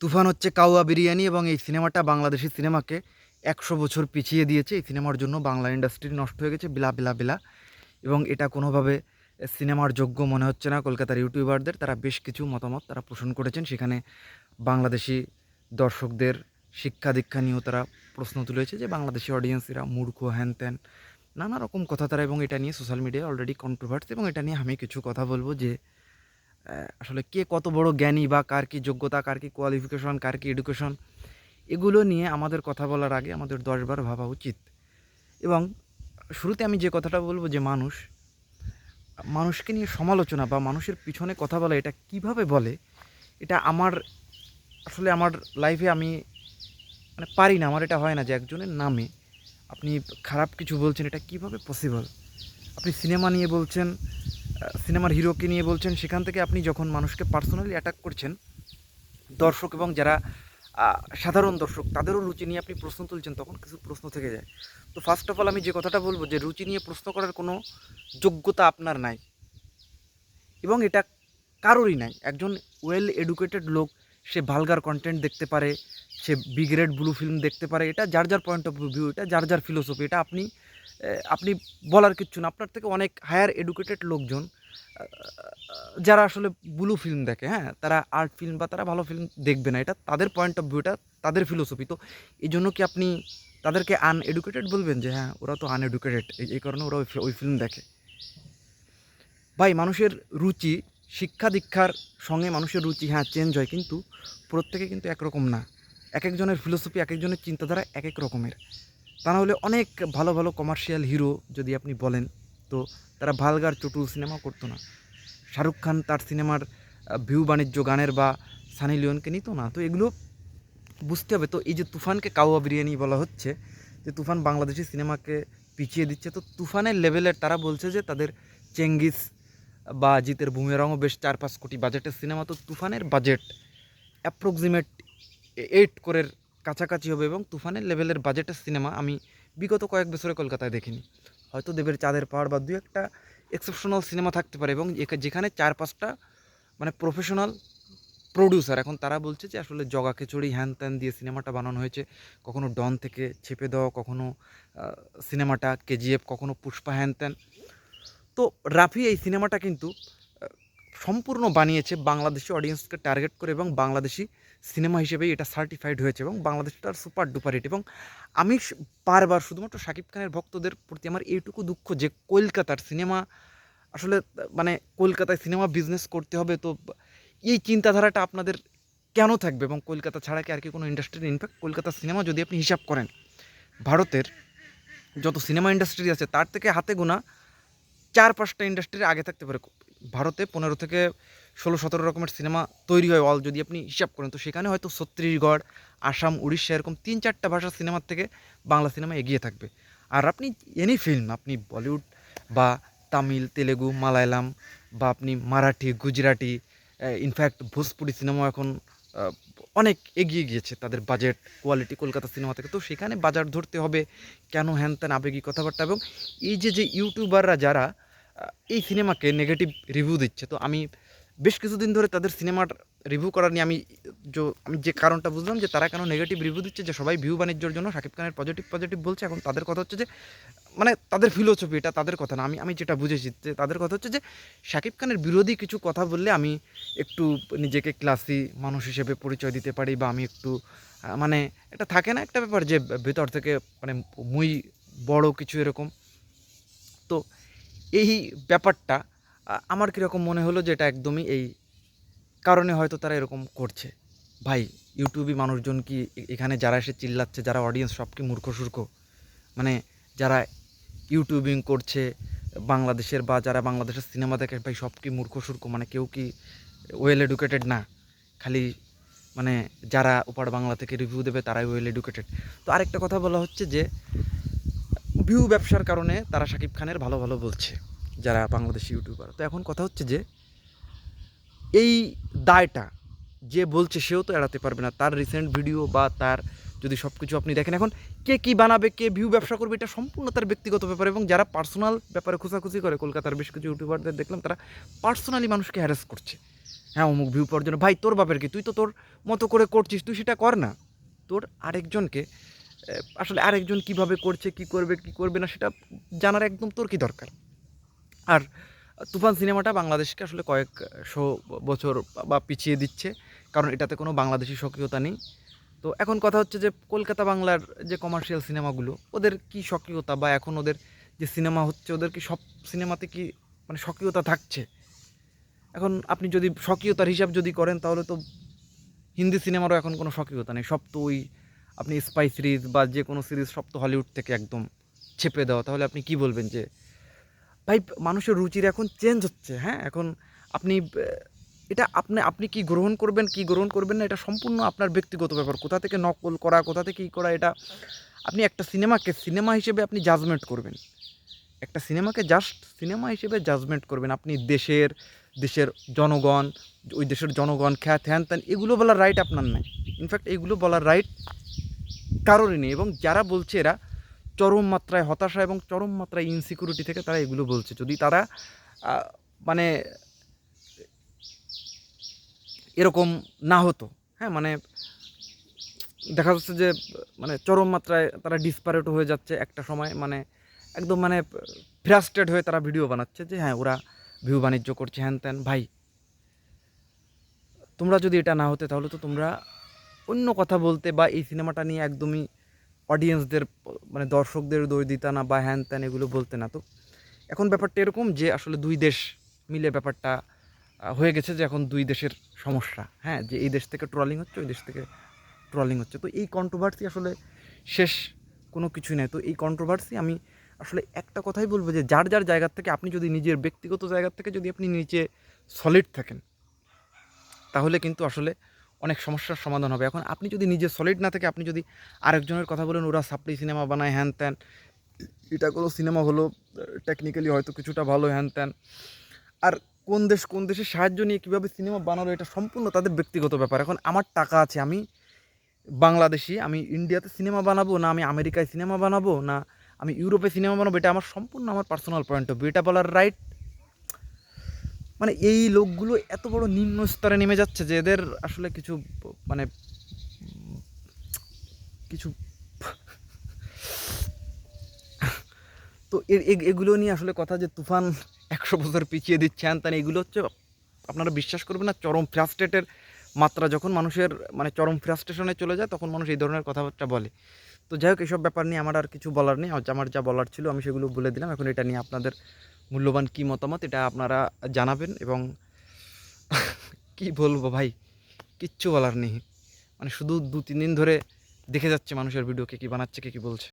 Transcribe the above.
তুফান হচ্ছে কাউয়া বিরিয়ানি এবং এই সিনেমাটা বাংলাদেশি সিনেমাকে একশো বছর পিছিয়ে দিয়েছে। এই সিনেমার জন্য বাংলা ইন্ডাস্ট্রি নষ্ট হয়ে গেছে বিলা বিলা বিলা এবং এটা কোনোভাবে সিনেমার যোগ্য মনে হচ্ছে না। কলকাতার ইউটিউবারদের তারা বেশ কিছু মতামত তারা পোষণ করেছেন। সেখানে বাংলাদেশি দর্শকদের শিক্ষা দীক্ষা নিয়েও তারা প্রশ্ন তুলেছে যে বাংলাদেশি অডিয়েন্সেরা মূর্খ হ্যান ত্যান নানা রকম কথা তারা এবং এটা নিয়ে সোশ্যাল মিডিয়ায় অলরেডি কন্ট্রোভার্সি এবং এটা নিয়ে আমি কিছু কথা বলব যে আসলে কে কত বড় জ্ঞানী বা কার কি যোগ্যতা, কার কি কোয়ালিফিকেশন কার কি এডুকেশন এগুলো নিয়ে আমাদের কথা বলার আগে আমাদের দশবার ভাবা উচিত। এবং শুরুতে আমি যে কথাটা বলব যে মানুষ, মানুষকে নিয়ে সমালোচনা বা মানুষের পিছনে কথা বলা এটা কীভাবে বলে, এটা আমার, আসলে আমার লাইফে আমি মানে পারি না। আমার এটা হয় না যে একজনের নামে আপনি খারাপ কিছু বলছেন, এটা কীভাবে পসিবল আপনি সিনেমা নিয়ে বলছেন সিনেমার হিরোকে নিয়ে বলছেন, সেখান থেকে আপনি যখন মানুষকে পার্সোনালি অ্যাটাক করছেন, দর্শক এবং যারা সাধারণ দর্শক, তাদেরও রুচি নিয়ে আপনি প্রশ্ন তুলছেন, তখন কিছু প্রশ্ন থেকে যায়। তো ফার্স্ট অফ অল আমি যে কথাটা বলব যে, রুচি নিয়ে প্রশ্ন করার কোনো যোগ্যতা আপনার নাই। এবং এটা কারোরই নাই। একজন ওয়েল এডুকেটেড লোক, সে ভালগার কন্টেন্ট দেখতে পারে, সে বিগ্রেড ব্লু ফিল্ম দেখতে পারে, এটা যার যার পয়েন্ট অফ ভিউ এটা যার যার ফিলোসফি এটা আপনি আপনি বলার কিচ্ছু না। আপনার থেকে অনেক হায়ার এডুকেটেড লোকজন যারা আসলে ব্লু ফিল্ম দেখে হ্যাঁ? তারা আর্ট ফিল্ম বা তারা ভালো ফিল্ম দেখবে না। এটা তাদের পয়েন্ট অফ ভিউটা তাদের ফিলোসফি তো এই জন্য কি আপনি তাদেরকে আনএডুকেটেড বলবেন যে হ্যাঁ ওরা তো আনএডুকেটেড এই কারণে ওরা ওই ফিল্ম দেখে? ভাই, মানুষের রুচি, শিক্ষা দীক্ষার সঙ্গে মানুষের রুচি হ্যাঁ চেঞ্জ হয়, কিন্তু প্রত্যেকে কিন্তু একরকম না। এক একজনের ফিলোসফি এক একজনের চিন্তাধারা এক এক রকমের। তা না হলে অনেক ভালো ভালো কমার্শিয়াল হিরো যদি আপনি বলেন। তো তারা ভালগার চটু সিনেমা করতো না। শাহরুখ খান তার সিনেমার ভিউ বাণিজ্য গানের বা সানি লিওনকে নিত না। তো এগুলো বুঝতে হবে। তো এই যে তুফানকে কাওয়া বিরিয়ানি বলা হচ্ছে, যে তুফান বাংলাদেশি সিনেমাকে পিছিয়ে দিচ্ছে, তো তুফানের লেভেলের তারা বলছে যে তাদের চেঙ্গিস বা জিতের বুমেরঙও বেশ চার পাঁচ কোটি বাজেটের সিনেমা তো তুফানের বাজেট অ্যাপ্রক্সিমেট এইট করের কাছাকাছি হবে এবং তুফানের লেভেলের বাজেটের সিনেমা আমি বিগত কয়েক বছরে কলকাতায় দেখিনি। হয়তো দেবের চাঁদের পাহাড় বা দু একটা এক্সেপশনাল সিনেমা থাকতে পারে এবং যেখানে চার পাঁচটা মানে প্রফেশনাল প্রডিউসার এখন তারা বলছে যে আসলে জগা খিচুড়ি, হ্যান ত্যান দিয়ে সিনেমাটা বানানো হয়েছে। কখনো ডন থেকে ছেপে দেওয়া, কখনো সিনেমাটা কেজিএফ, কখনো পুষ্পা হ্যান ত্যান। তো রাফি এই সিনেমাটা কিন্তু সম্পূর্ণ বানিয়েছে বাংলাদেশি অডিয়েন্সকে টার্গেট করে এবং বাংলাদেশি সিনেমা হিসেবেই এটা সার্টিফাইড হয়েছে এবং বাংলাদেশটার সুপার ডুপার হিট এবং আমি বারবার শুধুমাত্র শাকিব খানের ভক্তদের প্রতি আমার এইটুকু দুঃখ যে কলকাতার সিনেমা, আসলে মানে কলকাতায় সিনেমা বিজনেস করতে হবে তো এই চিন্তাধারাটা আপনাদের কেন থাকবে এবং কলকাতা ছাড়া কি আর কি কোনো ইন্ডাস্ট্রির ইনফ্যাক্ট কলকাতার সিনেমা যদি আপনি হিসাব করেন, ভারতের যত সিনেমা ইন্ডাস্ট্রি আছে তার থেকে হাতে গোনা চার পাঁচটা ইন্ডাস্ট্রি আগে থাকতে পারে। ভারতে পনেরো থেকে ষোলো, সতেরো রকমের সিনেমা তৈরি হয় অল যদি আপনি হিসাব করেন। তো সেখানে হয়তো ছত্তিশগড়, আসাম, উড়িষ্যা এরকম তিন, চারটা ভাষার সিনেমার থেকে বাংলা সিনেমা এগিয়ে থাকবে। আর আপনি এনি ফিল্ম আপনি বলিউড বা তামিল, তেলেগু, মালায়ালাম বা আপনি Marathi, Gujarati in fact Bhojpuri cinema এখন অনেক এগিয়ে গিয়েছে তাদের বাজেট কোয়ালিটি কলকাতা সিনেমা থেকে। তো সেখানে বাজার ধরতে হবে কেন হ্যান ত্যান আবেগী কথাবার্তা এবং এই যে যে ইউটিউবাররা যারা এই সিনেমাকে নেগেটিভ রিভিউ দিচ্ছে। তো আমি বেশ কিছুদিন ধরে তাদের সিনেমার রিভিউ করার নিয়ে আমি যে আমি যে কারণটা বুঝলাম যে তারা কেন নেগেটিভ রিভিউ দিচ্ছে, যে সবাই ভিউ বাণিজ্যর জন্য শাকিব খানের পজিটিভ পজিটিভ বলছে, এখন তাদের কথা হচ্ছে যে মানে তাদের ফিলোসফি এটা তাদের কথা না, আমি আমি যেটা বুঝেছি যে তাদের কথা হচ্ছে যে শাকিব খানের বিরোধী কিছু কথা বললে আমি একটু নিজেকে ক্লাসি মানুষ হিসেবে পরিচয় দিতে পারি বা আমি একটু মানে এটা থাকে না একটা ব্যাপার যে ভেতর থেকে মানে মুই বড় কিছু এরকম। তো এই ব্যাপারটা আমার কীরকম মনে হলো যে এটা একদমই এই কারণে হয়তো তারা এরকম করছে। ভাই ইউটিউবই মানুষজন কি এখানে যারা এসে চিল্লাচ্ছে, যারা অডিয়েন্স সব কি মূর্খ সূর্খ? মানে যারা ইউটিউবিং করছে, বাংলাদেশের বা যারা বাংলাদেশের সিনেমা দেখে, ভাই, সব কি মূর্খ সূর্খ? মানে কেউ কি ওয়েল এডুকেটেড না? খালি মানে যারা ওপার বাংলা থেকে রিভিউ দেবে, তারাই ওয়েল এডুকেটেড তো আরেকটা কথা বলা হচ্ছে যে ভিউ ব্যবসার কারণে তারা শাকিব খানের ভালো ভালো বলছে, যারা বাংলাদেশি ইউটিউবার। তো এখন কথা হচ্ছে যে, এই দায়টা যে বলছে সেও তো এড়াতে পারবে না। তার রিসেন্ট ভিডিও বা তার যদি সব কিছু আপনি দেখেন, এখন কে কি বানাবে, কে ভিউ ব্যবসা করবে, এটা সম্পূর্ণ তার ব্যক্তিগত ব্যাপার এবং যারা পার্সোনাল ব্যাপারে খোঁজাখুঁজি করে, কলকাতার বেশ কিছু ইউটিউবারদের দেখলাম, তারা পার্সোনালি মানুষকে হ্যারাস করছে। হ্যাঁ অমুক ভিউ পাওয়ার জন্য। ভাই, তোর বাপের কি? তুই তো তোর মতো করে করছিস, তুই সেটা কর না। তোর আরেকজনকে আসলে আরেকজন কীভাবে করছে, কি করবে কি করবে না, সেটা জানার একদম তোর কি দরকার? আর তুফান সিনেমাটা বাংলাদেশকে আসলে কয়েক শো বছর বা পিছিয়ে দিচ্ছে, কারণ এটাতে কোনো বাংলাদেশি স্বকীয়তা নেই। তো এখন কথা হচ্ছে যে কলকাতা বাংলার যে কমার্শিয়াল সিনেমাগুলো, ওদের কি স্বকীয়তা বা এখন ওদের যে সিনেমা হচ্ছে, ওদের কি সব সিনেমাতে কি মানে স্বকীয়তা থাকছে? এখন আপনি যদি স্বকীয়তার হিসাব যদি করেন, তাহলে তো হিন্দি সিনেমারও এখন কোনো স্বকীয়তা নেই। সব তো ওই আপনি স্পাই সিরিজ বা যে কোনো সিরিজ সব তো হলিউড থেকে একদম ছেপে দেওয়া। তাহলে আপনি কি বলবেন যে, ভাই, মানুষের রুচির এখন চেঞ্জ হচ্ছে হ্যাঁ? এখন আপনি, এটা আপনি আপনি কি গ্রহণ করবেন, কি গ্রহণ করবেন না, এটা সম্পূর্ণ আপনার ব্যক্তিগত ব্যাপার। কোথা থেকে নকল করা, কোথা থেকে কী করা, এটা আপনি একটা সিনেমাকে সিনেমা হিসেবে আপনি জাজমেন্ট করবেন। একটা সিনেমাকে জাস্ট সিনেমা হিসেবে জাজমেন্ট করবেন। আপনি দেশের দেশের জনগণ, ওই দেশের জনগণ, খ্যাত হ্যান ত্যান এগুলো বলার রাইট আপনার নাই। ইনফ্যাক্ট এগুলো বলার রাইট কারোরই নেই এবং যারা বলছে এরা চরম মাত্রায় হতাশা এবং চরম মাত্রায় ইনসিকিউরিটি থেকে তারা এগুলো বলছে। যদি তারা মানে এরকম না হতো হ্যাঁ মানে দেখা যাচ্ছে যে মানে চরম মাত্রায় তারা ডিসপারেট হয়ে যাচ্ছে একটা সময় মানে একদম মানে ফ্রাস্ট্রেট হয়ে তারা ভিডিও বানাচ্ছে যে হ্যাঁ ওরা ভিউ বাণিজ্য করছে, হ্যান ত্যান, ভাই, তোমরা যদি এটা না হতে তাহলে তো তোমরা অন্য কথা বলতে বা এই সিনেমাটা নিয়ে একদমই অডিয়েন্সদের মানে দর্শকদের দোষ দিতা না বা হ্যান ত্যান এগুলো বলতে না তো। এখন ব্যাপারটা এরকম যে আসলে দুই দেশ মিলে ব্যাপারটা হয়ে গেছে যে এখন দুই দেশের সমস্যা। হ্যাঁ যে এই দেশ থেকে ট্রলিং হচ্ছে, ওই দেশ থেকে ট্রলিং হচ্ছে। তো এই কন্ট্রোভার্সি আসলে শেষ কোনো কিছুই নেই। তো এই কন্ট্রোভার্সি আমি আসলে একটা কথাই বলব যে যার যার জায়গার থেকে আপনি যদি নিজের ব্যক্তিগত জায়গার থেকে যদি আপনি নিচে সলিড থাকেন, তাহলে কিন্তু আসলে অনেক সমস্যার সমাধান হবে। এখন আপনি যদি নিজে সলিড না থেকে আপনি যদি আরেকজনের কথা বলেন, ওরা সাপ্লি সিনেমা বানায় হ্যান ত্যান। এটা কোনো সিনেমা হলো টেকনিক্যালি হয়তো কিছুটা ভালো হ্যান ত্যান। আর কোন দেশ, কোন দেশের সাহায্য নিয়ে কীভাবে সিনেমা বানালো, এটা সম্পূর্ণ তাদের ব্যক্তিগত ব্যাপার। এখন আমার টাকা আছে, আমি বাংলাদেশি, আমি ইন্ডিয়াতে সিনেমা বানাবো, না আমি আমেরিকায় সিনেমা বানাবো, না আমি ইউরোপে সিনেমা বানাবো, এটা আমার সম্পূর্ণ আমার পার্সোনাল পয়েন্ট অফ ভিউ এটা বলার রাইট মানে এই লোকগুলো এত বড় নিম্ন স্তরে নেমে যাচ্ছে যে এদের আসলে কিছু মানে কিছু তো এগুলো নিয়ে আসলে কথা যে তুফান একশো বছর পিছিয়ে দিচ্ছে হ্যান ত্যান এগুলো হচ্ছে আপনারা বিশ্বাস করবেন না, চরম ফ্রাস্ট্রেটের মাত্রা যখন মানুষের মানে চরম ফ্রাস্ট্রেশনে চলে যায়, তখন মানুষ এই ধরনের কথাবার্তা বলে। তো যাই হোক এইসব ব্যাপার নিয়ে আমার আর কিছু বলার নেই, আমার যা বলার ছিল আমি সেগুলো বলে দিলাম, এখন এটা নিয়ে আপনাদের মূল্যবান কী মতামত এটা আপনারা জানাবেন এবং কি বলব ভাই, কিচ্ছু বলার নেই। মানে শুধু দু তিন দিন ধরে দেখে যাচ্ছে মানুষের ভিডিও কে কী বানাচ্ছে, কে কী বলছে।